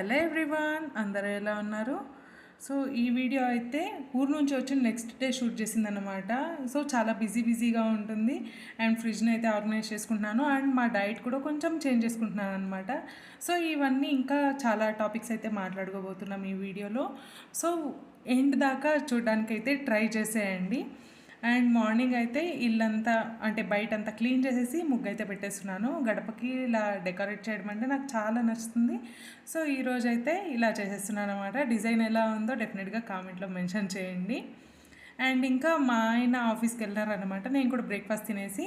Hello everyone అందరూ ఎలా ఉన్నారు? సో ఈ వీడియో అయితే ఊరు నుంచి వచ్చి నెక్స్ట్ డే షూట్ చేసిందనమాట సో చాలా బిజీ బిజీగా ఉంటుంది. అండ్ ఫ్రిడ్జ్ని అయితే ఆర్గనైజ్ చేసుకుంటున్నాను. అండ్ మా డైట్ కూడా కొంచెం చేంజ్ చేసుకుంటున్నాను అనమాట సో ఇవన్నీ ఇంకా చాలా టాపిక్స్ అయితే మాట్లాడుకోబోతున్నాం ఈ వీడియోలో. సో ఎండ్ దాకా చూడడానికి అయితే ట్రై చేసేయండి. అండ్ మార్నింగ్ అయితే ఇల్లంతా అంటే బయట అంతా క్లీన్ చేసేసి ముగ్గు అయితే పెట్టేస్తున్నాను. గడపకి ఇలా డెకరేట్ చేయడం అంటే నాకు చాలా నచ్చుతుంది. సో ఈరోజు అయితే ఇలా చేసేస్తున్నాను అనమాట డిజైన్ ఎలా ఉందో డెఫినెట్గా కామెంట్లో మెన్షన్ చేయండి. అండ్ ఇంకా మా ఆయన ఆఫీస్కి వెళ్ళారనమాట నేను కూడా బ్రేక్ఫాస్ట్ తినేసి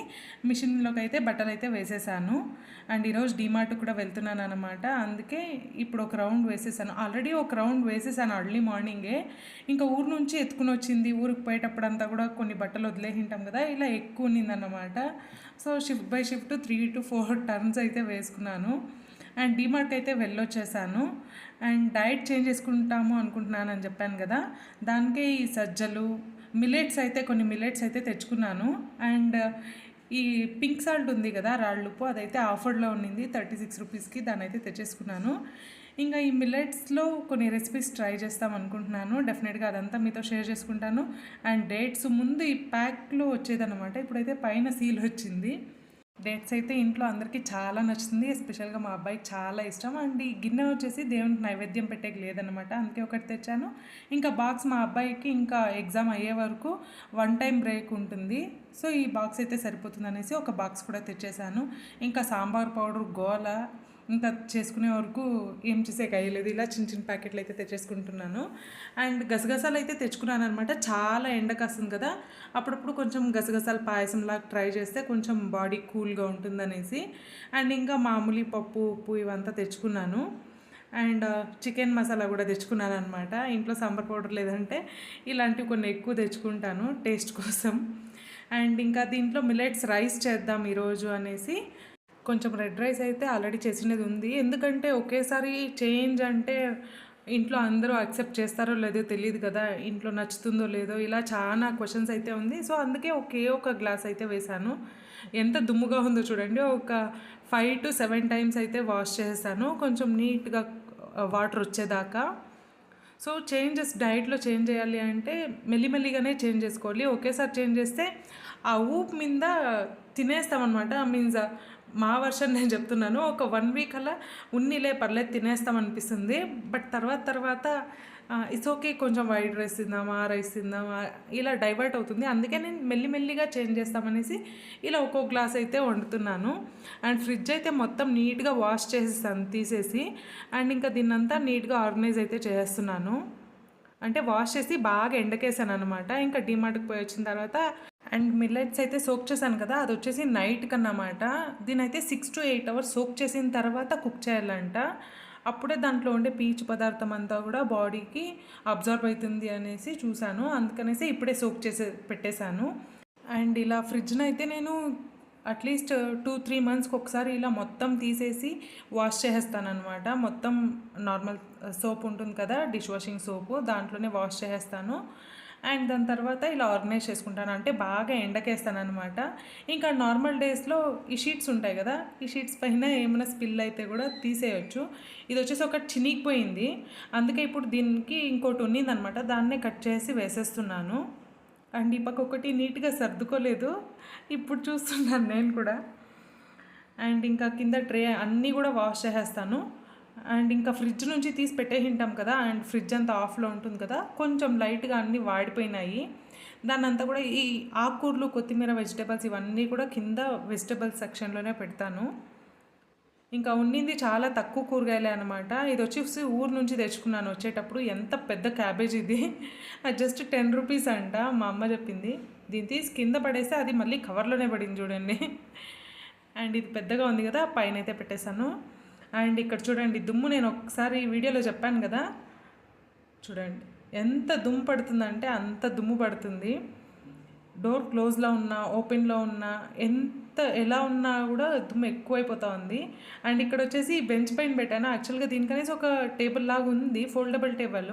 మిషన్లోకి అయితే బట్టలు అయితే వేసేసాను. అండ్ ఈరోజు డీమార్ట్ కూడా వెళ్తున్నాను అనమాట అందుకే ఇప్పుడు ఒక రౌండ్ వేసేసాను. ఆల్రెడీ ఒక రౌండ్ వేసేసాను అర్లీ మార్నింగే. ఇంకా ఊరు నుంచి ఎత్తుకుని వచ్చింది. ఊరికి పోయేటప్పుడు అంతా కూడా కొన్ని బట్టలు వదిలేసింటాం కదా ఇలా ఎక్కువ ఉన్నిందన్నమాట. So shift by shift three to four turns అయితే వేసుకున్నాను. అండ్ డిమార్ట్ అయితే వెళ్ళొచ్చేసాను. అండ్ డైట్ చేంజ్ చేసుకుంటాము అనుకుంటున్నాను అని చెప్పాను కదా దానికే ఈ సజ్జలు మిలెట్స్ అయితే కొన్ని మిలెట్స్ అయితే తెచ్చుకున్నాను. అండ్ ఈ పింక్ సాల్ట్ ఉంది కదా రాళ్ళుప్పు అదైతే ఆఫర్లో ఉన్నింది థర్టీ సిక్స్ రూపీస్కి దాన్ని అయితే తెచ్చేసుకున్నాను. ఇంకా ఈ మిల్లెట్స్లో కొన్ని రెసిపీస్ ట్రై చేస్తాం అనుకుంటున్నాను. డెఫినెట్గా అదంతా మీతో షేర్ చేసుకుంటాను. అండ్ డేట్స్ ముందు ఈ ప్యాక్లో వచ్చేదన్నమాట. ఇప్పుడైతే పైన సీల్ వచ్చింది. డేట్స్ అయితే ఇంట్లో అందరికీ చాలా నచ్చుతుంది. ఎస్పెషల్గా మా అబ్బాయికి చాలా ఇష్టం. అండ్ ఈ గిన్నె వచ్చేసి దేవునికి నైవేద్యం పెట్టేకి లేదనమాట అందుకే ఒకటి తెచ్చాను. ఇంకా బాక్స్ మా అబ్బాయికి ఇంకా ఎగ్జామ్ అయ్యే వరకు వన్ టైం బ్రేక్ ఉంటుంది. సో ఈ బాక్స్ అయితే సరిపోతుంది అనేసి ఒక బాక్స్ కూడా తెచ్చేసాను. ఇంకా సాంబార్ పౌడర్ గోల ఇంకా చేసుకునే వరకు ఏం చేసే కయ్యలేదు. ఇలా చిన్న చిన్న ప్యాకెట్లు అయితే తెచ్చేసుకుంటున్నాను. అండ్ గసగసాలు అయితే తెచ్చుకున్నాను అనమాట చాలా ఎండ కాస్తుంది కదా. అప్పుడప్పుడు కొంచెం గసగసాలు పాయసంలాగా ట్రై చేస్తే కొంచెం బాడీ కూల్గా ఉంటుందనేసి. అండ్ ఇంకా మామూలు పప్పు ఉప్పు ఇవంతా తెచ్చుకున్నాను. అండ్ చికెన్ మసాలా కూడా తెచ్చుకున్నాను అనమాట ఇంట్లో సాంబార్ పౌడర్ లేదంటే ఇలాంటివి కొన్ని ఎక్కువ తెచ్చుకుంటాను టేస్ట్ కోసం. అండ్ ఇంకా దీంట్లో మిలెట్స్ రైస్ చేద్దాం ఈరోజు అనేసి కొంచెం రెడ్ రైస్ అయితే ఆల్రెడీ చేసినది ఉంది. ఎందుకంటే ఒకేసారి చేంజ్ అంటే ఇంట్లో అందరూ యాక్సెప్ట్ చేస్తారో లేదో తెలియదు కదా ఇంట్లో నచ్చుతుందో లేదో ఇలా చాలా క్వశ్చన్స్ అయితే ఉంది. సో అందుకే ఒకే ఒక గ్లాస్ అయితే వేశాను. ఎంత దుమ్ముగా ఉందో చూడండి. ఒక ఫైవ్ టు సెవెన్ టైమ్స్ అయితే వాష్ చేశాను కొంచెం నీట్గా వాటర్ వచ్చేదాకా. సో చేంజెస్ డైట్లో చేంజ్ చేయాలి అంటే మెల్లిమెల్లిగానే చేంజ్ చేసుకోవాలి. ఒకేసారి చేంజ్ చేస్తే ఆ ఊపు మీద తినేస్తామన్నమాట. మీన్స్ మా వర్షన్ నేను చెప్తున్నాను. ఒక వన్ వీక్ అలా ఉన్నిలే పర్లేదు తినేస్తాం అనిపిస్తుంది. బట్ తర్వాత తర్వాత ఇట్స్ ఓకే కొంచెం వైట్ రైస్ తిందామా రైస్ తిందామా ఇలా డైవర్ట్ అవుతుంది. అందుకే నేను మెల్లిమెల్లిగా చేంజ్ చేస్తామనేసి ఇలా ఒక్కో గ్లాస్ అయితే వండుతున్నాను. అండ్ ఫ్రిడ్జ్ అయితే మొత్తం నీట్గా వాష్ చేసేస్తాను తీసేసి. అండ్ ఇంకా దీన్నంతా నీట్గా ఆర్గనైజ్ అయితే చేస్తున్నాను. అంటే వాష్ చేసి బాగా ఎండకేసాను అనమాట ఇంకా డిమార్ట్కి పోయి వచ్చిన తర్వాత అండ్ మిల్లెట్స్ అయితే సోక్ చేశాను కదా అది వచ్చేసి నైట్ కన్నమాట. దీని అయితే six to eight hours soak చేసిన తర్వాత కుక్ చేయాలంట. అప్పుడే దాంట్లో ఉండే పీచు పదార్థం అంతా కూడా బాడీకి అబ్జర్వ్ అవుతుంది అనేసి చూశాను. అందుకనేసి ఇప్పుడే సోక్ చేసే పెట్టేశాను. అండ్ ఇలా ఫ్రిడ్జ్ని అయితే నేను అట్లీస్ట్ టూ త్రీ మంత్స్కి ఒకసారి ఇలా మొత్తం తీసేసి వాష్ చేసేస్తాను అనమాట మొత్తం నార్మల్ సోప్ uh, ఉంటుంది కదా డిష్ వాషింగ్ సోపు దాంట్లోనే వాష్ చేసేస్తాను. అండ్ దాని తర్వాత ఇలా ఆర్గనైజ్ చేసుకుంటాను. అంటే బాగా ఎండకేస్తాను అనమాట ఇంకా నార్మల్ డేస్లో ఈ షీట్స్ ఉంటాయి కదా ఈ షీట్స్ పైన ఏమైనా స్పిల్ అయితే కూడా తీసేయచ్చు. ఇది వచ్చేసి ఒకటి చినిగిపోయింది అందుకే ఇప్పుడు దీనికి ఇంకోటి ఉన్నిందనమాట దాన్నే కట్ చేసి వేసేస్తున్నాను. అండ్ ఈ పక్క ఒకటి నీట్గా సర్దుకోలేదు. ఇప్పుడు చూస్తున్నాను నేను కూడా. అండ్ ఇంకా కింద ట్రే అన్నీ కూడా వాష్ చేసేస్తాను. అండ్ ఇంకా ఫ్రిడ్జ్ నుంచి తీసి పెట్టేసింటాం కదా అండ్ ఫ్రిడ్జ్ అంతా ఆఫ్లో ఉంటుంది కదా కొంచెం లైట్గా అన్నీ వాడిపోయినాయి. దాన్ని అంతా కూడా ఈ ఆకుకూరలు కొత్తిమీర వెజిటేబుల్స్ ఇవన్నీ కూడా కింద వెజిటేబుల్స్ సెక్షన్లోనే పెడతాను. ఇంకా ఉండింది చాలా తక్కువ కూరగాయలే అనమాట ఇది వచ్చేసి ఊరు నుంచి తెచ్చుకున్నాను. వచ్చేటప్పుడు ఎంత పెద్ద క్యాబేజ్ ఇది. అది జస్ట్ టెన్ రూపీస్ అంట మా అమ్మ చెప్పింది. దీని తీసి కింద పడేస్తే అది మళ్ళీ కవర్లోనే పడింది చూడండి. అండ్ ఇది పెద్దగా ఉంది కదా పైన అయితే పెట్టేశాను. అండ్ ఇక్కడ చూడండి దుమ్ము నేను ఒకసారి వీడియోలో చెప్పాను కదా. చూడండి ఎంత దుమ్ము పడుతుందంటే అంత దుమ్ము పడుతుంది. డోర్ క్లోజ్లో ఉన్నా ఓపెన్లో ఉన్నా ఎంత ఎలా ఉన్నా కూడా దుమ్ము ఎక్కువైపోతూ ఉంది. అండ్ ఇక్కడ వచ్చేసి బెంచ్ పైన పెట్టాను. యాక్చువల్గా దీనికనేసి ఒక టేబుల్ లాగా ఉంది ఫోల్డబుల్ టేబుల్.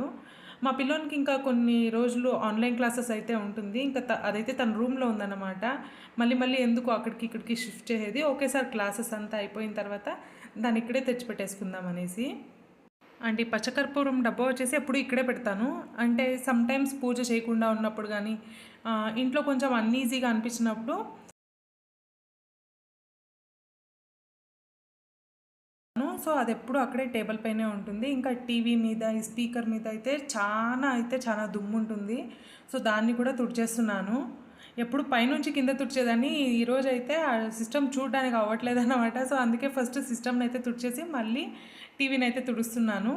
మా పిల్లోనికి ఇంకా కొన్ని రోజులు ఆన్లైన్ క్లాసెస్ అయితే ఉంటుంది. ఇంకా అదైతే తన రూమ్లో ఉందన్నమాట. మళ్ళీ మళ్ళీ ఎందుకు అక్కడికి ఇక్కడికి షిఫ్ట్ చేసేది? ఒకేసారి క్లాసెస్ అంతా అయిపోయిన తర్వాత దాన్ని ఇక్కడే తెచ్చిపెట్టేసుకుందాం అనేసి అండ్ ఈ పచ్చకర్పూరం డబ్బా వచ్చేసి ఎప్పుడు ఇక్కడే పెడతాను. అంటే సమ్టైమ్స్ పూజ చేయకుండా ఉన్నప్పుడు కానీ ఇంట్లో కొంచెం అన్ఈజీగా అనిపించినప్పుడు సో అది ఎప్పుడు అక్కడే టేబుల్ పైనే ఉంటుంది. ఇంకా టీవీ మీద ఈ స్పీకర్ మీద అయితే చాలా అయితే చాలా దుమ్ము ఉంటుంది సో దాన్ని కూడా తుడిచేస్తున్నాను. ఎప్పుడు పైనుంచి కింద తుడిచేదాన్ని. ఈరోజు అయితే ఆ సిస్టమ్ చూడడానికి అవ్వట్లేదు అనమాట సో అందుకే ఫస్ట్ సిస్టమ్ని అయితే తుడిచేసి మళ్ళీ టీవీని అయితే తుడుస్తున్నాను.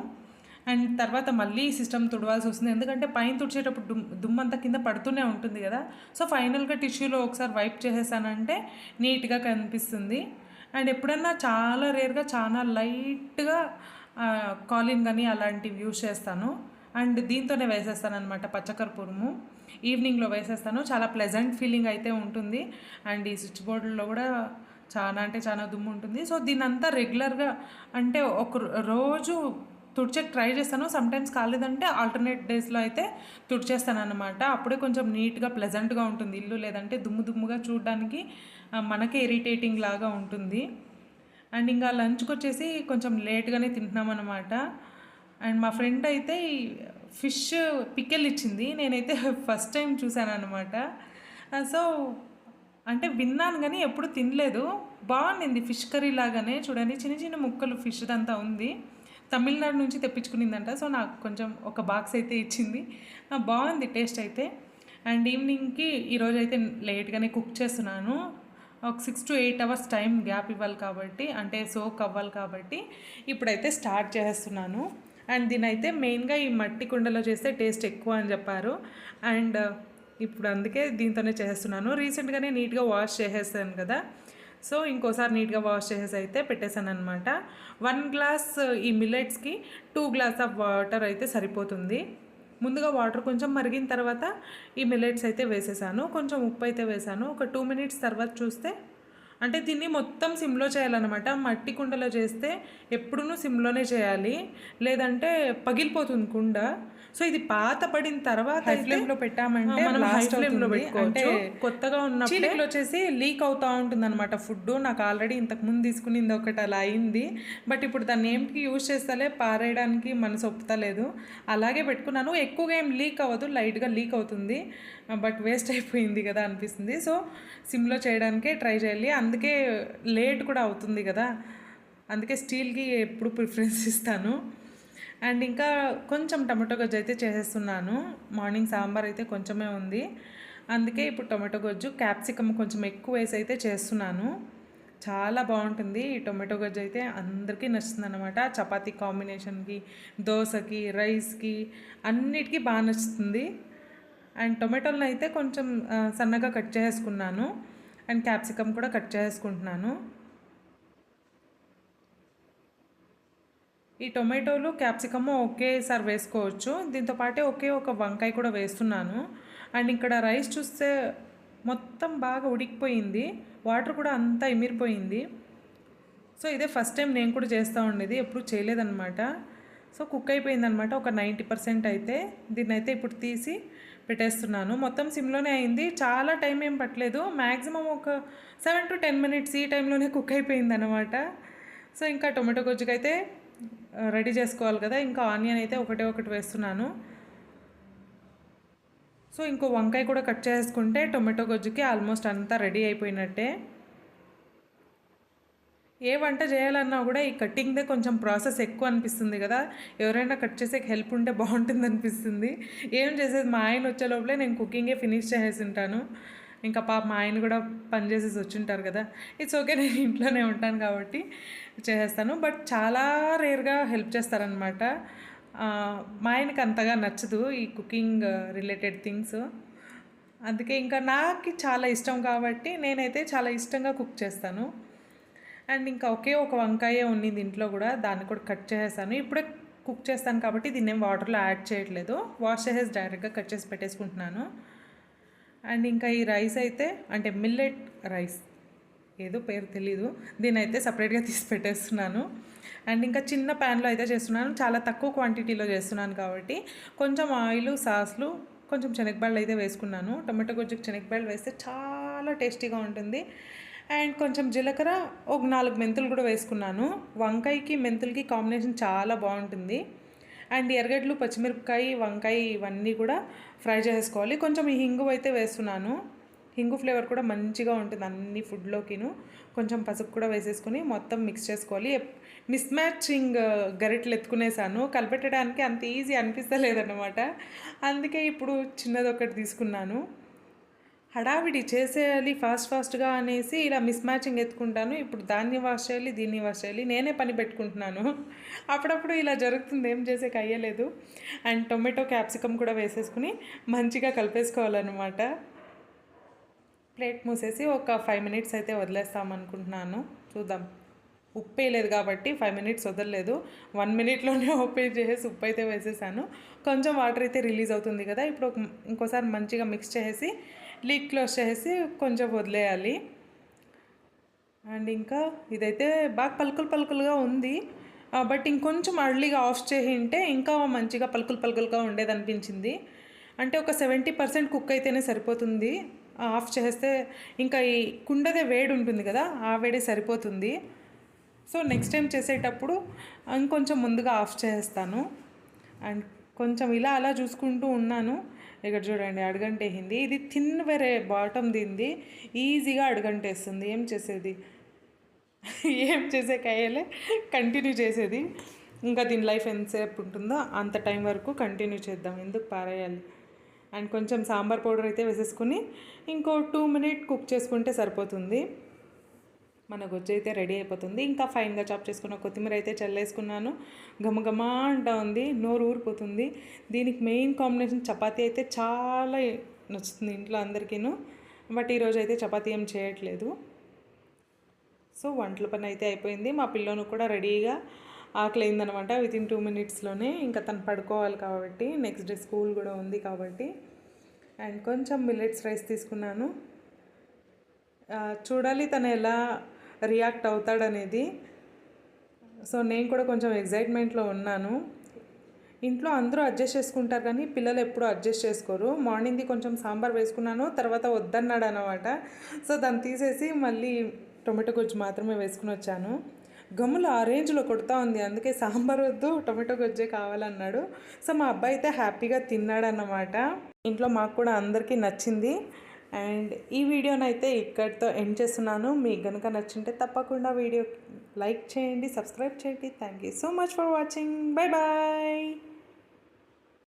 అండ్ తర్వాత మళ్ళీ సిస్టమ్ తుడవాల్సి వస్తుంది. ఎందుకంటే పైన తుడిచేటప్పుడు దుమ్ దుమ్మంతా కింద పడుతూనే ఉంటుంది కదా. సో ఫైనల్గా టిష్యూలో ఒకసారి వైప్ చేసేసానంటే నీట్గా కనిపిస్తుంది. అండ్ ఎప్పుడన్నా చాలా రేర్గా చాలా లైట్గా కాలిన్ కానీ అలాంటివి యూస్ చేస్తాను. అండ్ దీంతోనే వేసేస్తాను అనమాట పచ్చకర్పూరము. ఈవినింగ్లో వేసేస్తాను. చాలా ప్లెజెంట్ ఫీలింగ్ అయితే ఉంటుంది. అండ్ ఈ స్విచ్ బోర్డులో కూడా చాలా అంటే చాలా దుమ్ము ఉంటుంది. సో దీని అంతా రెగ్యులర్గా అంటే ఒక రోజు తుడిచేకి ట్రై చేస్తాను. సమ్టైమ్స్ కాలేదంటే ఆల్టర్నేట్ డేస్లో అయితే తుడిచేస్తాను అనమాట అప్పుడే కొంచెం నీట్గా ప్లెజెంట్గా ఉంటుంది. ఇల్లు లేదంటే దుమ్ము దుమ్ముగా చూడడానికి మనకే ఇరిటేటింగ్ లాగా ఉంటుంది. అండ్ ఇంకా లంచ్కి వచ్చేసి కొంచెం లేట్గానే తింటున్నాం అనమాట అండ్ మా ఫ్రెండ్ అయితే ఫిష్ పికెల్ ఇచ్చింది. నేనైతే ఫస్ట్ టైం చూశాను అనమాట సో అంటే విన్నాను కానీ ఎప్పుడు తినలేదు. బాగుండింది ఫిష్ కర్రీ లాగానే. చూడండి చిన్న చిన్న ముక్కలు ఫిష్ అంతా ఉంది. తమిళనాడు నుంచి తెప్పించుకునిందంట. సో నాకు కొంచెం ఒక బాక్స్ అయితే ఇచ్చింది. బాగుంది టేస్ట్ అయితే. అండ్ ఈవినింగ్కి ఈరోజు అయితే లేట్గానే కుక్ చేస్తున్నాను. ఒక six to eight hours time gap ఇవ్వాలి కాబట్టి అంటే సోక్ అవ్వాలి కాబట్టి ఇప్పుడైతే స్టార్ట్ చేస్తున్నాను. అండ్ దీని అయితే మెయిన్గా ఈ మట్టి కుండలో చేస్తే టేస్ట్ ఎక్కువ అని చెప్పారు. అండ్ ఇప్పుడు అందుకే దీంతోనే చేస్తున్నాను. రీసెంట్గానే నీట్గా వాష్ చేసేసాను కదా. సో ఇంకోసారి నీట్గా వాష్ చేసేసి అయితే పెట్టేశాను అనమాట వన్ గ్లాస్ ఈ మిల్లెట్స్కి టూ గ్లాస్ ఆఫ్ వాటర్ అయితే సరిపోతుంది. ముందుగా వాటర్ కొంచెం మరిగిన తర్వాత ఈ మిల్లెట్స్ అయితే వేసేసాను. కొంచెం ఉప్పు అయితే వేసాను. ఒక టూ మినిట్స్ తర్వాత చూస్తే అంటే దీన్ని మొత్తం సిమ్లో చేయాలన్నమాట. మట్టి కుండలో చేస్తే ఎప్పుడూ సిమ్లోనే చేయాలి. లేదంటే పగిలిపోతుంది కుండ. సో ఇది పాత పడిన తర్వాత ఫ్లేమ్లో పెట్టామంటే మనం హై ఫ్లేమ్లో పెట్టుకోవచ్చు. కొత్తగా ఉన్నప్పుడు వచ్చేసి లీక్ అవుతూ ఉంటుంది అనమాట ఫుడ్ నాకు ఆల్రెడీ ఇంతకు ముందు తీసుకునింది ఒకటి అలా అయింది. బట్ ఇప్పుడు దాన్ని ఏంటికి యూజ్ చేస్తాలే? పారేయడానికి మనసు ఒప్పుతలేదు. అలాగే పెట్టుకున్నాను. ఎక్కువగా ఏం లీక్ అవ్వదు. లైట్గా లీక్ అవుతుంది. బట్ వేస్ట్ అయిపోయింది కదా అనిపిస్తుంది. సో సిమ్లో చేయడానికే ట్రై చేయాలి. అందుకే లేట్ కూడా అవుతుంది కదా. అందుకే స్టీల్కి ఎప్పుడు ప్రిఫరెన్స్ ఇస్తాను. అండ్ ఇంకా కొంచెం టమాటో గజ్జు అయితే చేసేస్తున్నాను. మార్నింగ్ సాంబార్ అయితే కొంచెమే ఉంది. అందుకే ఇప్పుడు టొమాటో గజ్జు క్యాప్సికమ్ కొంచెం ఎక్కువ వేసి అయితే చేస్తున్నాను. చాలా బాగుంటుంది. ఈ టొమాటో గజ్జు అయితే అందరికీ నచ్చుతుంది అనమాట చపాతీ కాంబినేషన్కి దోశకి రైస్కి అన్నిటికీ బాగా నచ్చుతుంది. అండ్ టొమాటోలను అయితే కొంచెం సన్నగా కట్ చేసుకున్నాను అండ్ క్యాప్సికమ్ కూడా కట్ చేసుకుంటున్నాను ఈ టొమాటోలు క్యాప్సికమ్ ఒకేసారి వేసుకోవచ్చు. దీంతో పాటే ఒకే ఒక వంకాయ కూడా వేస్తున్నాను. అండ్ ఇక్కడ రైస్ చూస్తే మొత్తం బాగా ఉడికిపోయింది. వాటర్ కూడా అంతా ఇమిరిపోయింది. సో ఇదే ఫస్ట్ టైం నేను కూడా చేస్తూ ఉండేది. ఎప్పుడు చేయలేదన్నమాట. సో కుక్ అయిపోయిందనమాట ఒక నైంటీ పర్సెంట్ అయితే. దీన్ని అయితే ఇప్పుడు తీసి పెట్టేస్తున్నాను. మొత్తం సిమ్లోనే అయింది. చాలా టైం ఏం పట్టలేదు. మ్యాక్సిమం ఒక సెవెన్ టు టెన్ మినిట్స్ ఈ టైంలోనే కుక్ అయిపోయింది అనమాట సో ఇంకా టొమాటో గొజ్జుకైతే రెడీ చేసుకోవాలి కదా. ఇంకా ఆనియన్ అయితే ఒకటే ఒకటి వేస్తున్నాను. సో ఇంకో వంకాయ కూడా కట్ చేసుకుంటే టొమాటో గొజ్జుకి ఆల్మోస్ట్ అంతా రెడీ అయిపోయినట్టే. ఏ వంట చేయాలన్నా కూడా ఈ కట్టింగ్దే కొంచెం ప్రాసెస్ ఎక్కువ అనిపిస్తుంది కదా. ఎవరైనా కట్ చేసే హెల్ప్ ఉంటే బాగుంటుంది అనిపిస్తుంది. ఏం చేసేది? మా ఆయన వచ్చే లోపలే నేను కుకింగే ఫినిష్ చేసేసి ఉంటాను. ఇంకా పాప మా ఆయన కూడా పని చేసేసి వచ్చింటారు కదా. ఇట్స్ ఓకే నేను ఇంట్లోనే ఉంటాను కాబట్టి చేసేస్తాను. బట్ చాలా రేర్గా హెల్ప్ చేస్తారనమాట మా ఆయనకి అంతగా నచ్చదు ఈ కుకింగ్ రిలేటెడ్ థింగ్స్. అందుకే ఇంకా నాకు చాలా ఇష్టం కాబట్టి నేనైతే చాలా ఇష్టంగా కుక్ చేస్తాను. అండ్ ఇంకా ఒకే ఒక వంకాయ ఉంది దీంట్లో కూడా. దాన్ని కూడా కట్ చేసేసాను. ఇప్పుడే కుక్ చేస్తాను కాబట్టి దీన్ని ఏం వాటర్లో యాడ్ చేయట్లేదు. వాష్ చేసేసి డైరెక్ట్గా కట్ చేసి పెట్టేసుకుంటున్నాను. అండ్ ఇంకా ఈ రైస్ అయితే అంటే మిల్లెట్ రైస్ ఏదో పేరు తెలీదు. దీని అయితే సపరేట్గా తీసి పెట్టేస్తున్నాను. అండ్ ఇంకా చిన్న ప్యాన్లో అయితే చేస్తున్నాను. చాలా తక్కువ క్వాంటిటీలో చేస్తున్నాను కాబట్టి కొంచెం ఆయిల్ సాస్లు కొంచెం శనగబాళ్ళు అయితే వేసుకున్నాను. టొమాటో గొజ్జుకి శనగబాళ్ళు వేస్తే చాలా టేస్టీగా ఉంటుంది. అండ్ కొంచెం జీలకర్ర ఒక నాలుగు మెంతులు కూడా వేసుకున్నాను. వంకాయకి మెంతులకి కాంబినేషన్ చాలా బాగుంటుంది. అండ్ ఎర్రగడ్డలు పచ్చిమిరపకాయ వంకాయ ఇవన్నీ కూడా ఫ్రై చేసుకోవాలి కొంచెం ఈ హింగు అయితే వేస్తున్నాను. హింగు ఫ్లేవర్ కూడా మంచిగా ఉంటుంది అన్ని ఫుడ్లోకిను. కొంచెం పసుపు కూడా వేసేసుకొని మొత్తం మిక్స్ చేసుకోవాలి. మిస్ మ్యాచింగ్ uh, గరిటెలు ఎత్తుకునేసాను. కలిపెట్టడానికి అంత ఈజీ అనిపిస్తలేదన్నమాట. అందుకే ఇప్పుడు చిన్నది ఒకటి తీసుకున్నాను. హడావిడి చేసేయాలి ఫాస్ట్ ఫాస్ట్గా అనేసి ఇలా మిస్ మ్యాచింగ్ ఎత్తుకుంటాను. ఇప్పుడు దాన్ని వాష్ చేయాలి దీన్ని వాష్ చేయాలి నేనే పని పెట్టుకుంటున్నాను. అప్పుడప్పుడు ఇలా జరుగుతుంది ఏం చేసే అయ్యలేదు. అండ్ టొమాటో క్యాప్సికమ్ కూడా వేసేసుకుని మంచిగా కలిపేసుకోవాలన్నమాట. ప్లేట్ మూసేసి ఒక ఫైవ్ మినిట్స్ అయితే వదిలేస్తాం అనుకుంటున్నాను చూద్దాం. ఉప్పు వేయలేదు కాబట్టి ఫైవ్ మినిట్స్ వదలలేదు. వన్ మినిట్లోనే ఓపెన్ చేసేసి ఉప్పు అయితే వేసేసాను. కొంచెం వాటర్ అయితే రిలీజ్ అవుతుంది కదా ఇప్పుడు ఇంకోసారి మంచిగా మిక్స్ చేసేసి లీక్ క్లోజ్ చేసి కొంచెం వదిలేయాలి. అండ్ ఇంకా ఇదైతే బాగా పలుకులు పలుకులుగా ఉంది. బట్ ఇంకొంచెం అర్లీగా ఆఫ్ చేయింటే ఇంకా మంచిగా పలుకులు పలుకులుగా ఉండేది అనిపించింది అంటే ఒక సెవెంటీ పర్సెంట్ కుక్ అయితేనే సరిపోతుంది. ఆఫ్ చేస్తే ఇంకా ఈ కుండదే వేడి ఉంటుంది కదా ఆ వేడే సరిపోతుంది. సో నెక్స్ట్ టైం చేసేటప్పుడు ఇంకొంచెం ముందుగా ఆఫ్ చేస్తాను. అండ్ కొంచెం ఇలా అలా చూసుకుంటూ ఉన్నాను. ఇక్కడ చూడండి అడుగంటేసింది. ఇది థిన్ వేరే బాటమ్ దింది. ఈజీగా అడుగంటేస్తుంది. ఏం చేసేది? ఏం చేసే కయ్యలే కంటిన్యూ చేసేది. ఇంకా దీని లైఫ్ ఎంతసేపు ఉంటుందో అంత టైం వరకు కంటిన్యూ చేద్దాం. ఎందుకు పారేయాలి? అండ్ కొంచెం సాంబార్ పౌడర్ అయితే వేసేసుకుని ఇంకో టూ మినిట్ కుక్ చేసుకుంటే సరిపోతుంది. మన గుజ్జు అయితే రెడీ అయిపోతుంది. ఇంకా ఫైన్గా చాప్ చేసుకున్న కొత్తిమీర అయితే చల్లేసుకున్నాను. ఘమఘమా అంటా ఉంది నోరు ఊరిపోతుంది. దీనికి మెయిన్ కాంబినేషన్ చపాతీ అయితే చాలా నచ్చుతుంది ఇంట్లో అందరికీను. బట్ ఈరోజు అయితే చపాతీ ఏం చేయట్లేదు. సో వంటల పని అయితే అయిపోయింది. మా పిల్లోను కూడా రెడీగా ఆకలి అయిందనమాట విత్ ఇన్ టూ మినిట్స్లోనే. ఇంకా తను పడుకోవాలి కాబట్టి నెక్స్ట్ డే స్కూల్ కూడా ఉంది కాబట్టి. అండ్ కొంచెం మిల్లెట్స్ రైస్ తీసుకున్నాను. చూడాలి తను ఎలా రియాక్ట్ అవుతాడనేది. సో నేను కూడా కొంచెం ఎగ్జైట్మెంట్లో ఉన్నాను. ఇంట్లో అందరూ అడ్జస్ట్ చేసుకుంటారు కానీ పిల్లలు ఎప్పుడు అడ్జస్ట్ చేసుకోరు. మార్నింగ్ది కొంచెం సాంబార్ వేసుకున్నాను తర్వాత వద్దన్నాడు అనమాట సో దాన్ని తీసేసి మళ్ళీ టొమాటో గుజ్జు మాత్రమే వేసుకుని వచ్చాను. గమ్ములు ఆ రేంజ్లో కొడుతూ ఉంది. అందుకే సాంబార్ వద్దు టొమాటో గొజ్జే కావాలన్నాడు. సో మా అబ్బాయి అయితే హ్యాపీగా తిన్నాడన్నమాట. ఇంట్లో మాకు కూడా అందరికీ నచ్చింది. అండ్ ఈ వీడియోనైతే ఇక్కడితో ఎండ్ చేస్తున్నాను. మీకు కనుక నచ్చింటే తప్పకుండా వీడియో లైక్ చేయండి సబ్స్క్రైబ్ చేయండి. Thank you so much for watching. Bye bye.